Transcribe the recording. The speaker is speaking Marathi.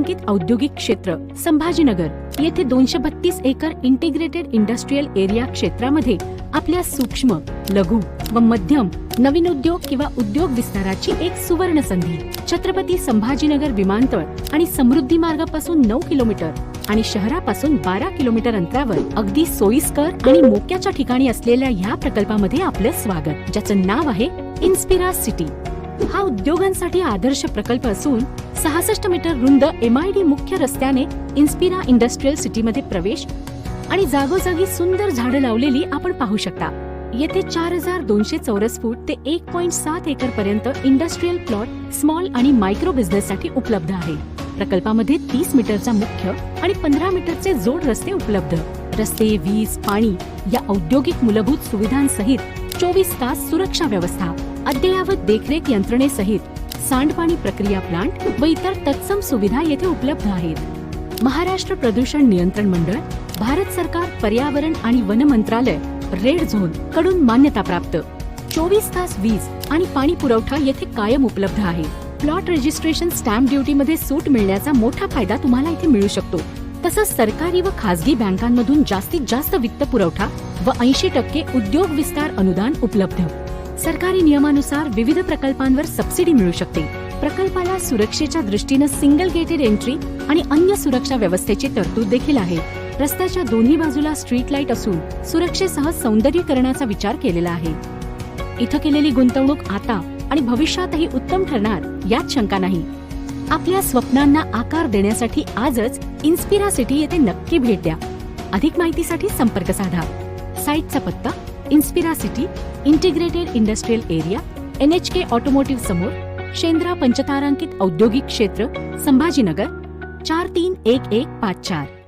पंचतारांकित औद्योगिक क्षेत्र संभाजीनगर येथे दोनशे बत्तीस एकर इंटिग्रेटेड इंडस्ट्रीयल एरिया क्षेत्रामध्ये आपल्या सूक्ष्म लघु व मध्यम नवीन उद्योग किंवा उद्योग विस्ताराची एक सुवर्ण संधी छत्रपती संभाजीनगर विमानतळ आणि समृद्धी मार्गापासून नऊ किलोमीटर आणि शहरापासून बारा किलोमीटर अंतरावर अगदी सोयीस्कर आणि मोक्याच्या ठिकाणी असलेल्या ह्या प्रकल्पामध्ये आपलं स्वागत ज्याचं नाव आहे इन्स्पिरा सिटी. हा उद्योगांसाठी आदर्श प्रकल्प असून सहासष्ट मीटर रुंद एम आय डी मुख्य रस्त्याने इन्स्पिरा इंडस्ट्रियल सिटीमध्ये प्रवेश आणि जागोजागी सुंदर झाडं लावलेली आपण पाहू शकता. येथे चार हजार दोनशे चौरस फूट ते एक पॉइंट सात एकर पर्यंत इंडस्ट्रियल प्लॉट स्मॉल आणि मायक्रो बिझनेस साठी उपलब्ध आहे. प्रकल्पामध्ये तीस मीटरचा मुख्य आणि पंधरा मीटरचे जोड रस्ते उपलब्ध. रस्ते वीज पाणी या औद्योगिक मूलभूत सुविधांसहित चोवीस तास सुरक्षा व्यवस्था. अद्ययावत देखरेख यंत्रणेसहित सांडपाणी प्रक्रिया प्लांट व इतर तत्सम सुविधा येथे उपलब्ध आहेत. महाराष्ट्र प्रदूषण नियंत्रण मंडळ भारत सरकार पर्यावरण आणि वन मंत्रालय रेड झोनकडून मान्यता प्राप्त. चोवीस तास वीज आणि पाणी पुरवठा येथे कायम उपलब्ध आहे. प्लॉट रजिस्ट्रेशन स्टॅम्प ड्युटी मध्ये सूट मिळण्याचा मोठा फायदा तुम्हाला इथे मिळू शकतो. तसंच सरकारी व खासगी बँकांमधून जास्तीत जास्त वित्त पुरवठा व ऐंशी टक्के उद्योग विस्तार अनुदान उपलब्ध. सरकारी नियमानुसार विविध प्रकल्पांवर सबसिडी मिळू शकते. प्रकल्पाला सुरक्षेच्या दृष्टीनं सिंगल गेटेड एंट्री आणि अन्य सुरक्षा व्यवस्थेची तरतूद देखील आहे. रस्त्याच्या दोन्ही बाजूला स्ट्रीट लाइट असून सुरक्षेसह सौंदर्यीकरणाचा विचार केलेला आहे. इथं केलेली गुंतवणूक आता आणि भविष्यातही उत्तम ठरणार यात शंका नाही. आपल्या स्वप्नांना आकार देण्यासाठी आजच इन्स्पिरा सिटी येथे नक्की भेट द्या. अधिक माहितीसाठी संपर्क साधा. साईटचा पत्ता Inspira city integrated industrial area N H K automotive समोर शेंद्रा पंचतारांकित औद्योगिक क्षेत्र संभाजीनगर चार तीन एक एक पाच चार